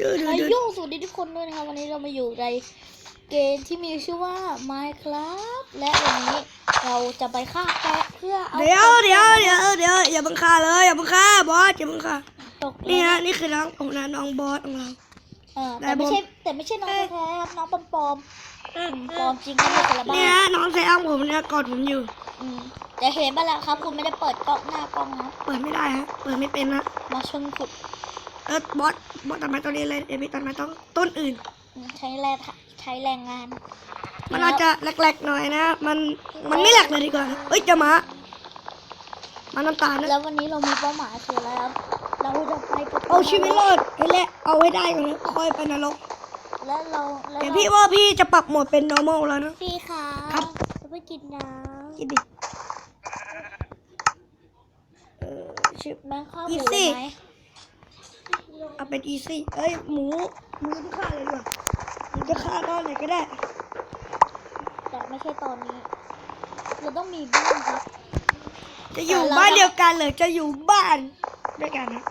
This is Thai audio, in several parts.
ดื้อดื้ออาดื้อยุสวัสดีทุกคนด้วยนะครับวันนี้เรามาอยู่ในเกมที่มีชื่อว่า Minecraft และวันนี้เราจะไปฆ่าแกะเพื่อเอาเดี๋ยวเดี๋ยวเดี๋ยวเดี๋ยวอย่าเพิ่งฆ่าเลยอย่าเพิ่งฆ่าบอสอย่าเพิ่งฆ่าตกนี่แล้วฮะนี่คือน้องของน้าน้องบอสของเราเออได้แต่ไม่ผมใช่แต่ไม่ใช่น้องแท้ๆครับน้องปลอมปลอมๆอืมปลอมจริงก็มีแต่ละบ้านี่นฮะน้องแซมผมเนี่ยกอดผมอยู่อืมแต่เห็นบ้างแล้วครับ คุณไม่ได้เปิดกล้องหน้ากล้องนะเปิดไม่ได้ฮะเปิดไม่เป็นนะมาชนขุด เออบอสบอสตัดไม้ต้นนี้เลยเอพี่ตัดไม้ต้นต้นอื่นอืมใช้แรงใช้แรงงาน มันอาจจะแหลกๆหน่อยนะ มันมันไม่แหลกเลยดีกว่านะเอ้ยเจะมามาน้ำตาลนะแล้ววันนี้เรามีเป้าหมายคืออะไรครับ เราจะไปประตูเอาชีวิตรอดให้แหละเอาให้ได้ก่อนนะค่อยไปนรกแล้วเราแล้วแต่เราพี่ว่าพี่จะปรับโหมดเป็น normal แล้วนะพี่คะครับจะไปกินน้คิดดิเออชิบำแบงค์ข้าวหอีมูซี่ไหม เอาเป็น easy เอ้ย หมู หมูต้องฆ่าเลยดีกว่าหมูจะฆ่าตอนไหนก็ได้ แต่ไม่ใช่ตอนนี้ เราต้องมีบ้านครับ จะอยู่แต่เราบ้านเดียวกันหรือจะอยู่บ้านด้วยกันนะ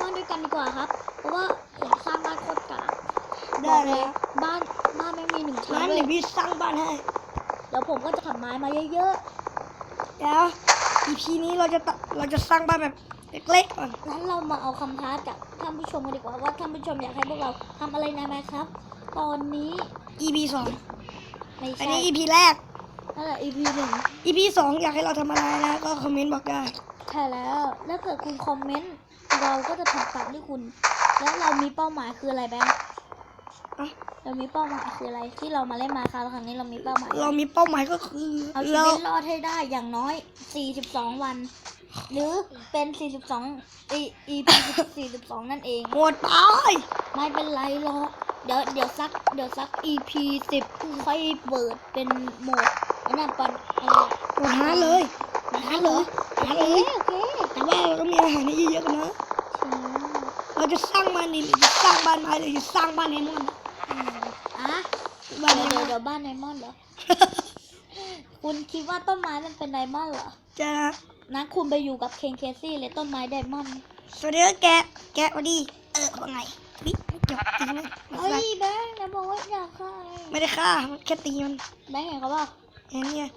บ้านด้วยกันดีกว่าครับ เพราะว่าผมสร้างบ้านโคตรกากบได้อกเลเลยยบ้านบ้านไม่มีหนึ่งชั้นงั้นเลเดี๋ยยวพี่สร้างบ้านให้เดี๋ยวผมก็จะขับไม้มาเยอะเดี๋ยว EP นี้เราจะตะเราจะสร้างบ้านแบบเล็กๆก่อนๆงั้นเรามาเอาคำท้าจาก ท่านผู้ชมกันดีกว่าว่าท่านผู้ชมอยากให้พวกเราทำอะไรในไหมครับ ตอนนี้ EP สองไม่อันใช่นี้ EP แรก นั่นแหละ EP หนึ่ง EP สองอยากให้เราทำอะไรนะ ก็คอมเมนต์บอกได้ใช่แล้วถ้าเกิดคุณคอมเมนต์เราก็จะทำตามที่คุณ แล้วเรามีเป้าหมายคืออะไรแบงค์อะเรามีเป้าหมายคืออะไรที่เรามาเล่นมาคราวครั้งนี้เรามีเป้าหมายเรามีเป้าหมายก็คือเอาชีเราวิตรอดให้ได้อย่างน้อย 42 วัน หรือเป็น 42 E EP 42 นั่นเองโหดไป ไม่เป็นไรหรอก เดี๋ยวเดี๋ยวสักเดี๋ยวสัก EP 10ค่อยเปิดเป็นโหมดไอ้นั่นปันเออโหดหาเลยหาเลยหาโอเลเคยโอเคแต่ว่าเราต้องมีอาหารให้เยอะๆกันนะอืมเราจะสร้างบ้านนี่หรือจะสร้างบ้านไม้หรือจะสร้างบ้านไฮมอนด์อืมอะบ้านไฮเดี๋ยวมเดี๋อยวนเดี๋ยวบ้านไดมอนด์เหรอคุณคิดว่าต้นไม้มันเป็นไดมอนด์เหรอจะ นะคุณไปอยู่กับเคนเคซี่เลยต้นไม้ไดมอนด์สวัสดีครับแกะแกะสวัสดี เออว่าไงวิจบจริงไหมเฮ้ยแบงค์นะบอกว่าอยากฆ่าไม่ได้ฆ่ามันแค่ตีมันแบงค์เห็นเขาเปล่าเห็นเนี่ย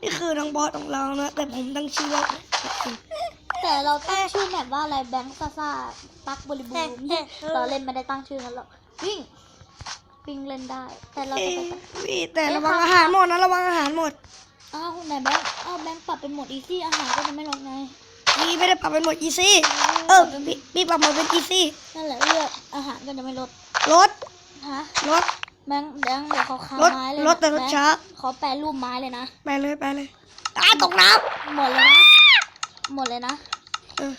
นี่คือน้องบอสของเรานะแต่ผมตั้งชื่อว่าแต่เราตั้งชื่อแบบว่าอะไรแบงค์ซ่าซ่าปักบริบูรณ์เราเล่นไม่ได้ตั้งชื่อนั้นหรอกวิ่งวิ่งเล่นได้ แต่เราเอ้จะยไปวิแต่ระวังอาหารหมดนะระวังอาหารหมด อ้าวไหนแบงค์อ้าวแบงค์ปรับเป็นโหมดอีซี่อาหารก็จะไม่ลงไงพี่ไม่ได้ปรับเป็นหมดอีซี่เออพี่พี่ปรับหมดเป็นอีซี่นั่นแหละเลือกอาหารก็จะไม่ลดรถฮะรถแบงค์แบงค์เดี๋ยวเขาค้ารถไม้เลยนะรถแต่รถแบงค์ช้าเขาแปลรูปไม้เลยนะไปเลยไปเลยอ่าตกน้หมดเลยนะหมดเลยนะำเออ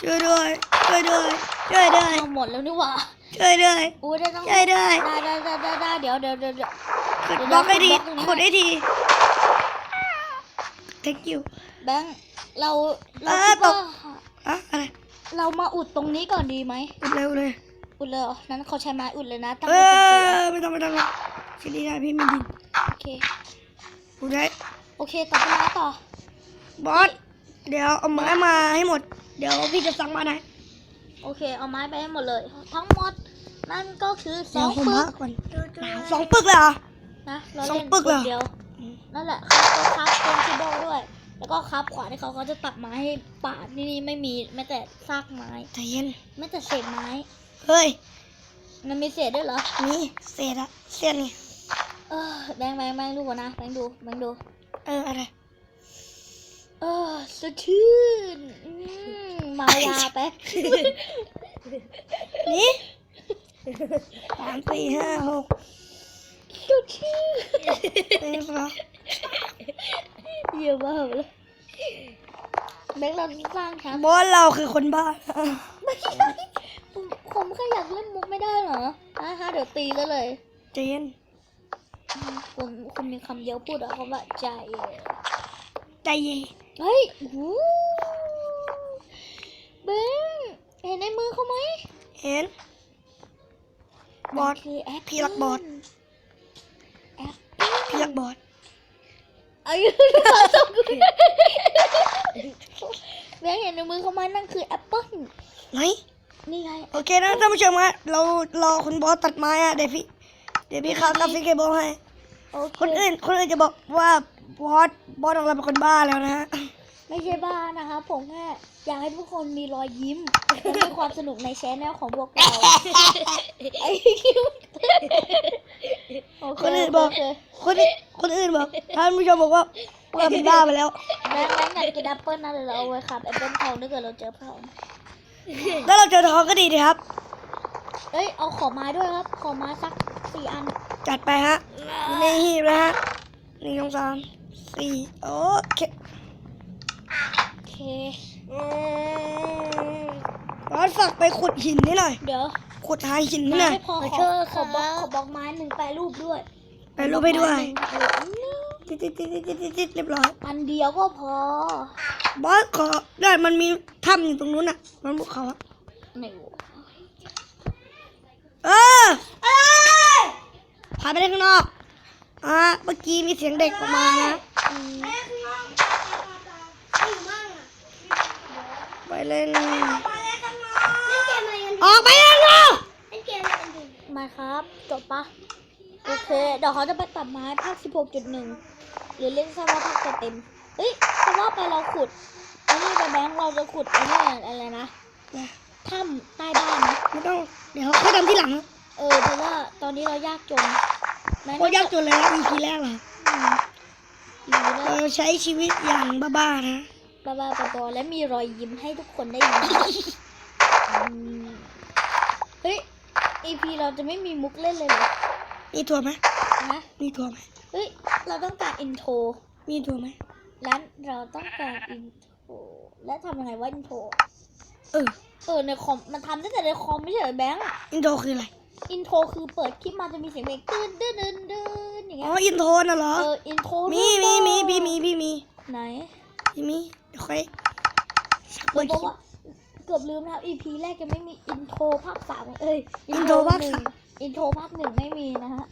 ช่วยด้วยช่วยด้วยช่วยด้วยเอาหมดแล้วนี่หว่าช่วยด้วยอุ้ยได้ต้องช่วยด้วยได้ได้ได้ได้ได้เดี๋ยวเดี๋ยวเดี๋ยวเดี๋ยวกดบล็อกให้ดีเดี๋ยวกดให้ดี thank you แบงค์เราเราเออคิดตว่ากอะอะไรเรามาอุดตรงนี้ก่อนดีไหมกดเร็วเลยอุดเลยเหรอนั้นเขาใช้ไม้อุดเลยนะตั้งเอไว้เป็นตัวอไม่ต้องไม่ต้องหรอกคิดดีได้พี่ไม่ดินโอเคกูได้โอเคต่อไปไม้ต่อบอสเดี๋ยวเอาไม้มาให้หมด เดี๋ยวพี่จะสั่งมาได้โอเค เอาไม้ไปให้หมดเลย ทั้งหมดนั่นก็คือสเดี๋อยงวผมปึพักกก่อนสองปึกเลยเหรอนะเราสองเล่นปึกเหรอเดียว นั่นแหละครับก็ครับเป็นคีย์บดด้วย แล้วก็ครับขวานที่เขาเขาจะตัดไม้ให้ป่าที่นี่ไม่มีแม้แต่ซากไม้ใจเย็นแม้แต่เศษไม้ เฮ้ย มันมีเศษด้วยเหรอนี่เศษอะเสี้ยนไงเออแบงแบงแบงดูก่อนนะแบงดูแบงดู เอออะไรเออสดชื่นอืมเมายาไปนี่สามสี่ห้าหกสดชื่นเต็มปะ เยอะมากเลยแบงค์เราสร้างครับบอสเราคือคนบ้า ไม่ใช่ผมผมแค่อยากเล่นมุกไม่ได้เหรออะฮะเดี๋ยวตีแล้วเลยใจเย็นอืมคุณคุณมีคำเดียวพูดอะคำว่าใจใจเย็นเฮ้ยหูเบงเห็นในมือเขาไหมเห็นบอสมันคือแอปพี่รักบอสแอปพี่รักบอส เอ้ยขอโทษคุณแบงค์เห็นในมือเขาไหมนั่นคือแอปเปิ้ลไหน นี่ไงโอเคนะท่านผู้ชมฮะเรารอคุณบอสตัดไม้อะเดี๋ยวพี่เดี๋ยวพี่เข้ากราฟิกเคเบิลให้ โอเคคนอื่นคนอื่นจะบอกว่าบอสบอสของเราเป็นคนบ้าแล้วนะฮะไม่ใช่บ้านะคะผมแค่อยากให้ทุกคนมีรอยยิ้มและมีความสนุกในแชนแนลของพวกเราไอ้คิวโอเคคนอื่นบอกโเคคนอื่นคนอื่นบอกท่านผู้ชมบอกว่าว่าเป็นบ้าไปแล้วแบงค์แบงค์อยากกินแอปเปิ้ลนะเดี๋ยวเราเอาไว้ครับแอปเปิ้ลทองถ้าเกิดเราเจอเพิ่มแล้วเราเจอทองก็ดีดีครับ เอ้ยเอาขอไม้ด้วยครับ ขอไม้สักสี่อัน จัดไปฮะอยู่ในหีบนะฮะหนึ่งสองสามสี่โอเคโอเคบอสฝากไปขุดหินนี่หน่อย เดี๋ยว ขุดหายหินไม้นี่หน่อยไม่พอขอขอบล็อกขอบล็อกไม้หนึ่งแปรรูปด้วยไปรูปให้ด้วยเอออันนี้ติดติดติดติดติดติดเรียบร้อย อันเดียวก็พอบอสขอได้มันมีถ้ำอยู่ตรงนู้นน่ะมันบุกเขาอะไม่รู้เออพาไปเล่นข้างนอกอะเมื่อกี้มีเสียงเด็กออกมานะอืมไปเล่น ออกไปเล่นข้างนอกมาครับ จบปะโอเค เดี๋ยวเขาจะไปตัดไม้ภาค 16.1 หรือเล่นซะว่าภาคจะเต็ม เฮ้ยแต่ว่าไปเราขุดไอ้นี่ไปแบงค์เราจะขุดไอ้นี่อะไรนะถ้ำใต้บ้านนะ ไม่ต้อง เดี๋ยวค่อยทำที่หลังนะเออเพราะว่าตอนนี้เรายากจนแม้โคตรยากจนเลยนะ EP แรกเหรออืมหรือว่าเราใช้ชีวิตอย่างบ้าๆนะบ้าบ้าๆบอๆและมีรอยยิ้มให้ทุกคนได้ยิ้มอืม เฮ้ย EP เราจะไม่มีมุกเล่นเลยเหรอมีทัวร์ไหมนะ มีทัวร์ไหมเฮ้ย เราต้องการอินโทร มีทัวร์ไหมแล้วเราต้องการอินโทร และทำยังไงว่าอินโทร เออ เออ ในคอม มันทำได้แต่ในคอมไม่ใช่เหรอแบงค์ อินโทรคืออะไร อินโทรคือเปิดคลิปมาจะมีเสียงเพลงตื้นตื้นตื้นตื้นอย่างอ๋เงี้ออินโทรน่ะเหรอ เออ อินโทรมีมีมีพี่มีพี่มีไหนพี่มีเดี๋ยวค่อยสักเราวันบอกว่า เกือบลืมแล้ว EP แรกยังไม่มีอินโทรภาคสามเอ้ยอินโทรภาคหนึ่สางมอินโทรภาคหนึ่งไม่มีนะฮะ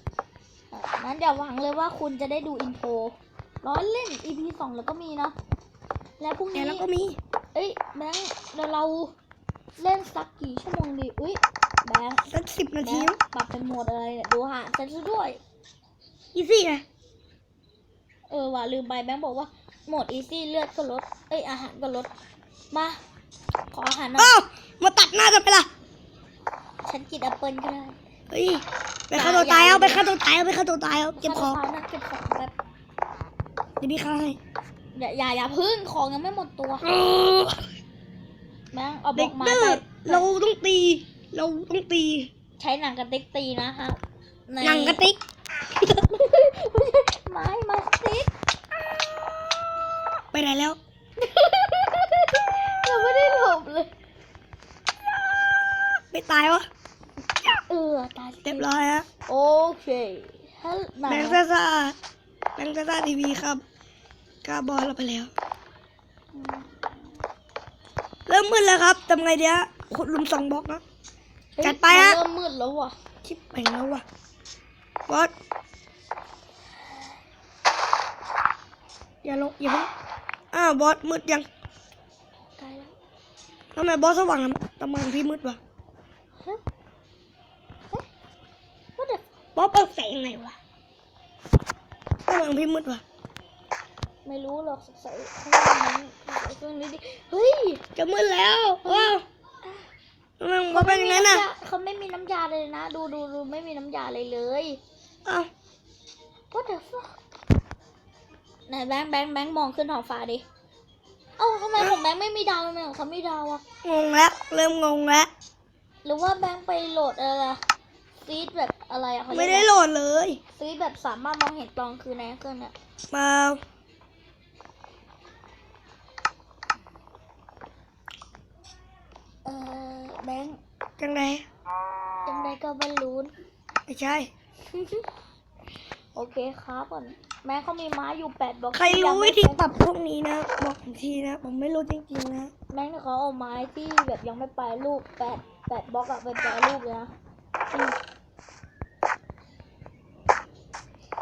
เอ่อนั้นอย่าหวังเลยว่าคุณจะได้ดูอินโทรร้อยเล่น EP สองแล้วก็มีนะและพรุ่งแต่นี้ แล้วก็มี เอ้ยแบงค์เดี๋ยวเราเล่นสักกี่ชั่วโมงดี อุ้ยแบงค์สักสิบนาแบทีงค์ปรับเป็นโหมดอะไรเนี่ยดูหาฉันซะด้วย อีซี่ไงเออว่ะลืมไปแบงค์บอกว่าโหมดอีซี่เลือดก็ลด เอ้ยอาหารก็ลด มา ขออาหารหน่อยอ้าวมาตัดหน้าจะไปละฉันกินแอปเปิลก็ได้เฮ้ยไปฆ่าตัวตายเอาไปฆ่าตัวตายเอาไปฆ่าตัวตายเอาเก็บของข้าวนะเก็บของแบบเดี๋ยวพี่ฆ่าให้อย่าอย่าอย่าพึ่งของยังไม่หมดตัวแบงค์เอาบเด็อกกมาดื้อไปเราต้องตี เราต้องตีใช้หนังกระติกตีนะคะในหนังกระติกไม้ไม้สติ๊กไปไหนแล้ว เราไม่ได้หลบเลย ไม่ตายวะเออตายเรียบร้อยฮะโอเคฮัลโหลแบงค์ซ่าซ่าแบงค์ซ่าซ่าทีวีครับกาบอลเราไปแล้ว เริ่มมืดแล้วครับทำไงเดี๋ยวขุดหลุมสองบล็อกนะจัดไปฮะเริ่มมืดแล้วว่ะชิบไปแล้วว่ะบอสอย่าลงอย่าเพิ่งอ้าวบอสมืดยังตายแล้วทำไมบอสสว่างทำไมพี่มืดวะ แต่บอสเปิดแสงไงวะทำไมพี่มืดวะไม่รู้หรอกใส่ข้างล่างนั้นใส่เครื่องนี้ดิเฮ้ยจะมืดแล้วว้าวทำไมบอสเป็นอย่างนั้นน่ะเขาไม่มีน้ำยาเลยนะ ดูดูดูไม่มีน้ำยาเลยเลยอ้าว What the fuck ไหนแบงค์แบงค์แบงค์มองขึ้นท้องฟ้าดิ เอ้าทำไมของแบงค์ไม่มีดาวทำไมของเขามีดาวอะงงแล้วเริ่มงงแล้วหรือว่าแบงค์ไปโหลดอะไร อะฟีดแบบอะไรอะเขาเรียกไม่ได้โหลดเลยฟีดแบบสามารถมองเห็นตอนคืนในเครื่องเนี่ยมาเออแบงค์จังไงจังใดก็บอลลูนไม่ใช่ โอเคครับก่อนแม่เขามีม้าอยู่แปดบล็อกใครรู้ยังไม่วิธีเสจปรับพวกนี้นะ บอกผมทีนะ ผมไม่รู้จริงๆนะ แม่งเขาเอาไม้ที่แบบยังไม่ไปรูปแปดแปดบล็อกอะไปแปรรูปเลยนะอืม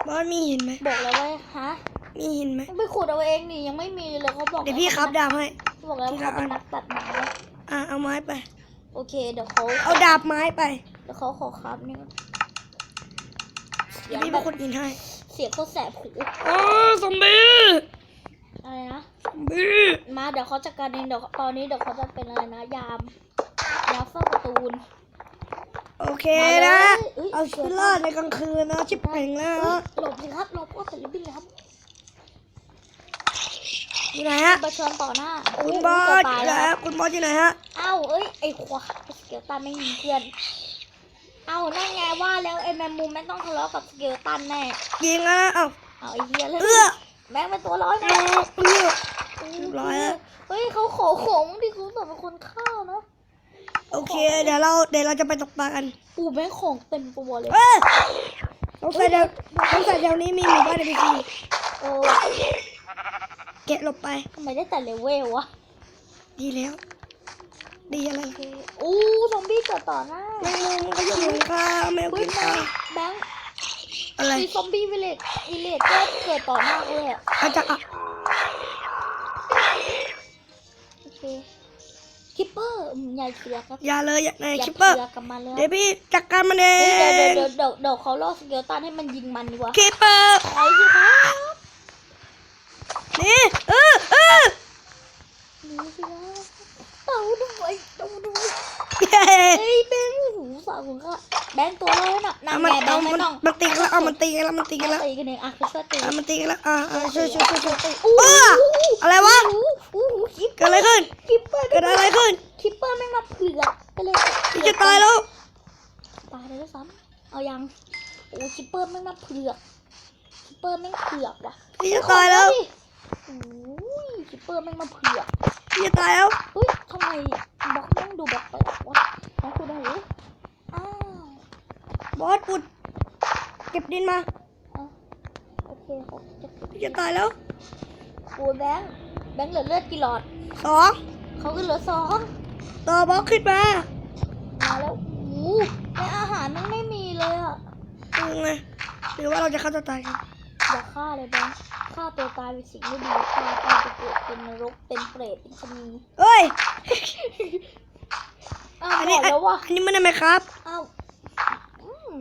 บอสมีหินไหมบอกแล้วว่าฮะมีหินไหมไปขุดเอาเองนี่ยังไม่มีเลยเขาบอกเดี๋ยวพี่ครับดาบให้บอกแล้วพี่เขาครับเป็นนักตัดไม้อะเอาไม้ไปโโอเคเดี๋ยวเขาเอาดาบไม้ไปเดี๋ยวเขาขอครับนี่เสีเดี๋ยยวงพี่แบเป็นบคนกินให้เสียงโคตรแสบหูโอ้ซอมบี้อะไรนะซอมบี้มาเดี๋ยวเขาจัดการเองเดี๋ยวตอนนี้เดี๋ยวเขาจะเป็นอะไรนะยามยามเฝ้าประตูน โอเคมาเลยนะ เอ้ยเอาชีวิตรอดในกลางคืนนะ ชิบเป่งแล้วเฮ้ยนะหลบสิครับหลบก็แต่ลิบบิ้นเลยครับอยู่ไหนฮะประชนต่อหน้าคุณบอสจะอตายยู่ไหนแล้วฮะคุณบอสอยู่ไหนฮะเอ้าเอ้ยไอ้ควายสเกลตันไม่มีเพื่อนเอ้านั่นไงว่าแล้วไอ้แมมมูมไม่ต้องทะเลาะกับสเกลตันแน่ยิงแล้วนะเอ้าเอาไอ้เหี้ยเลยเอื้อแม่งเป็นตัวร้อยเอนะอเอื้อเรียบร้อยแล้วเฮ้ยเขาขอของดิคุณแต่เป็นคนฆ่านะ โอเค เดี๋ยวเราเดี๋ยวเราจะไปตกปลากันปู่แม่งของเต็มตัวเลย เออสงสัยเดี๋ยวสงสัยเดี๋ยวนี้มีหมู่บ้านในพีโอ้แกะหลบไป ทำไมได้แต่เลเวลวะ ดีแล้ว ดีอะไรอู้ซอมบี้เกิดต่อหน้าแมงมุมก็ยังเหมือนข้าวแมวเฮ้กิยนแบข้างวค์แบงค์อะไรมีซอมบี้วิลเลจวิลเลจก็เกิดต่อหน้าเลยอะอาจจะอะโอเค คิปเปอร์อืมใหญ่เสือครับอย่าเลยอย่าในอย่าคิปเปอร์เสือกับมันเลยคเดี๋รัยวบพี่จัดการมันเอเฮ้ยเดี๋ยวเดี๋ยวงเดี๋ยวเดี๋ยวเดี๋ยวเขาล่อสเกลตันให้มันยิงมันดีกว่าคิปเปอร์ไปสิครับนี่เออเออดูสิครับเต่าด้วยเต่าด้วยเย้เฮ้ยแบงค์หูสาวของข้าแบงค์ตัวร้อยน่ะนั่เอานมันไงแบเอางค์ไม่มันต้องมันตีกันแล้วเอามันตีกันแล้วมันตีกันแล้วตีกันเองอะคือช่วยตีอะมันตีกันแล้วอ่าอ่าช่วยช่วยช่วยช่วยตีเอออะไรวะอู้หู คิปเกิดอะไรขึ้น คิปเปอร์เกิดอะไรขึ้น คิปเปอร์แม่งมาเผือกไปเลยพี่จะตายแล้ว ตายเลยด้วยซ้ำเอายัง โอ้คิปเปอร์แม่งมาเผือก คิปเปอร์แม่งเผือกว่ะพี่จะตายแล้วโอ้ยคิปเปอร์แม่งมาเผือกพี่จะตายแล้วเฮ้ยทำไมบล็อกแม่งดูแบบแปลกวะน้องคุณได้หรืออ้าวบอสปุดเก็บดินมาเอาโอเคผมจะพี่จะตายแล้วโอ้ยแบงค์ แบงค์เหลือเลือดกี่หลอดสองเขาก็เหลือสองต่อบล็อกขึ้นมามาแล้วโอ้โหในอาหารมันไม่มีเลยอะยังไงหรือว่าเราจะฆ่าตัวตายกันอย่าฆ่าเลยแบงค์ฆ่าตัวตายเป็นสิ่งไม่ดีฆ่าตายไปเกิดเป็นนรกเป็นเปรตเป็นชะนีเอ้ย อ้าวอันบนี้อกแล้วว่าอันนี้มันทำไมครับ อ้าวอืม